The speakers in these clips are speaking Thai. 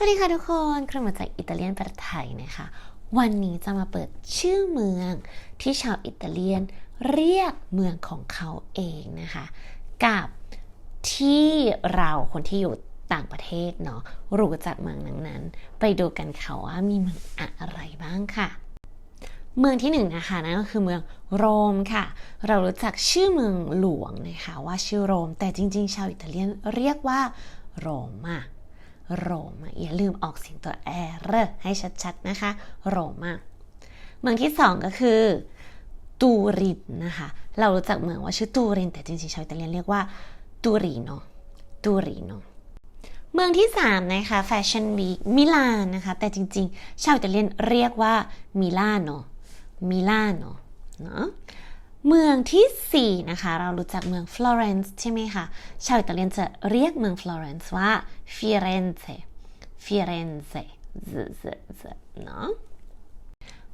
สวัสดีค่ะทุกคนครูมาจากอิตาเลียนประไทยนะคะ วันนี้จะมาเปิดชื่อเมืองที่ชาวอิตาเลียนเรียกเมืองของเขาเองนะคะ กับที่เราคนที่อยู่ต่างประเทศเนาะรู้จักเมืองนั้นๆ ไปดูกันค่ะว่ามีเมืองอะไรบ้างค่ะ เมืองที่หนึ่งนะคะนั่นก็คือเมืองโรมค่ะ เรารู้จักชื่อเมืองหลวงนะคะว่าชื่อโรม แต่จริง ๆ ชาวอิตาเลียนเรียกว่าโรม่า โรมาอย่าลืมออกเสียงตัวแอร์ให้ชัดๆนะคะ โรมาเมืองที่สองก็คือตูรินนะคะ เรารู้จักเมืองว่าชื่อตูริน แต่จริงๆชาวอิตาเลียนเรียกว่าตูริโนตูริโนเมืองที่3นะคะแฟชั่นวีคมิลานนะคะ แต่จริงๆ ชาวอิตาเลียนเรียกว่ามิลานโนมิลานโนเนาะ เมืองที่ 4 นะคะ เรารู้จักเมืองฟลอเรนซ์ใช่ไหมคะชาวอิตาเลียนจะเรียกเมืองฟลอเรนซ์ว่าฟิเรนเซฟิเรนเซเนาะ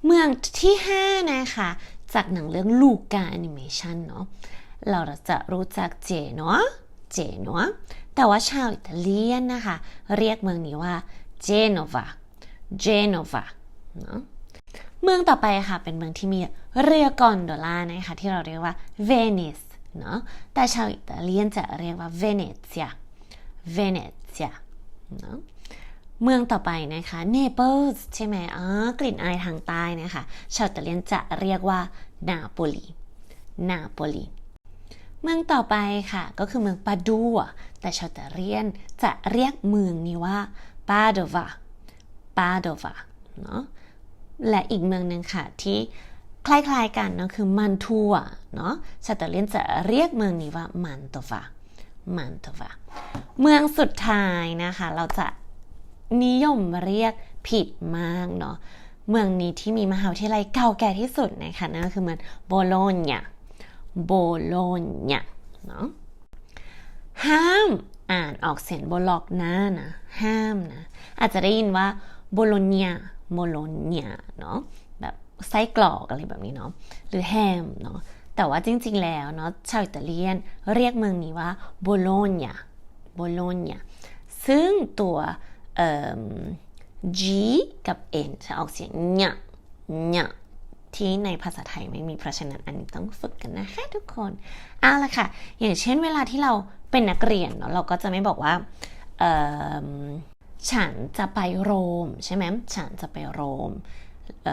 เมืองที่ 5 นะคะ จากหนังเรื่องลูกาแอนิเมชันเนาะเราจะรู้จักเจโนะเจโนะแต่ว่าชาวอิตาเลียนนะคะ เรียกเมืองนี้ว่าเจโนวาเจโนวาเนาะ เมืองต่อไปค่ะ เป็นเมืองที่มีเรือกอนโดล่านะคะที่เราเรียกว่าเวนิสเนาะแต่ชาวอิตาเลียนจะเรียกว่าเวเนเซียเวเนเซียเนาะเมืองต่อไปนะคะเนเปิลส์ใช่ไหมอ๋อกลิ่นอายทางใต้นะคะชาวอิตาเลียนจะเรียกว่านาโปลีนาโปลีเมืองต่อไปค่ะ ก็คือเมืองปาดัวแต่ชาวอิตาเลียนจะเรียกเมืองนี้ว่าปาโดวาปาโดวาเนาะ และอีกเมืองหนึ่งค่ะที่คล้ายๆกันเนาะคือมันทัวเนาะชาวอิตาเลียนจะเรียกเมืองนี้ว่ามันโตวามันโตวาเมืองสุดท้ายนะคะ เราจะนิยมเรียกผิดมากเนาะเมืองนี้ที่มีมหาวิทยาลัยเก่าแก่ที่สุดนะคะนั่นก็คือเมืองโบโลญญาโบโลญญาเนาะห้ามอ่านออกเสียงโบล็อกหน้านะห้ามนะอาจจะได้ยินว่าโบโลญญา โบโลญญาเนาะแบบไส้กรอกอะไรแบบนี้เนาะหรือแฮมเนาะแต่ว่าจริง ๆ แล้วเนาะชาวอิตาเลียนเรียกเมืองนี้ว่าโบโลญญาโบโลญญาซึ่งตัวเอ่อ G กับ N จะออกเสียงเนะเนะที่ในภาษาไทยไม่มีเพราะฉะนั้นอันนี้ต้องฝึกกันนะคะทุกคนเอาละค่ะ อย่างเช่นเวลาที่เราเป็นนักเรียนเนาะเราก็จะไม่บอกว่าเอ่อ ฉันจะไปโรมใช่ไหมฉันจะไปโรมเ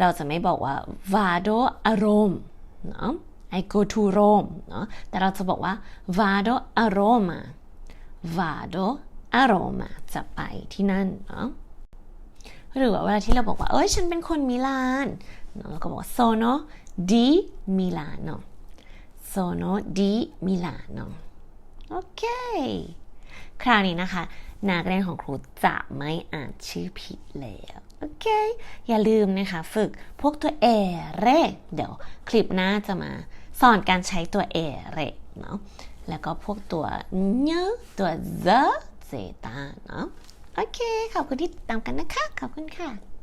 เราจะไม่บอกว่า vado a Rome เนาะ I go to Rome เนาะแต่เราจะบอกว่า vado a Roma vado a Roma จะไปที่นั่นเนาะหรือว่าเวลาที่เราบอกว่า เอ้ย ฉันเป็นคนมิลานเนาะเราก็บอกว่า sono di Milano sono di Milano โอเค คราวนี้นะคะ นักเรียนของครูจะไม่อ่านชื่อผิดแล้วโอเค อย่าลืมนะคะ ฝึกพวกตัวเอเรเดี๋ยวคลิปหน้าจะมาสอนการใช้ตัวเอเรเนาะแล้วก็พวกตัวเนตัวเซเซตาเนาะโอเค ขอบคุณที่ติดตามกันนะคะ ขอบคุณค่ะ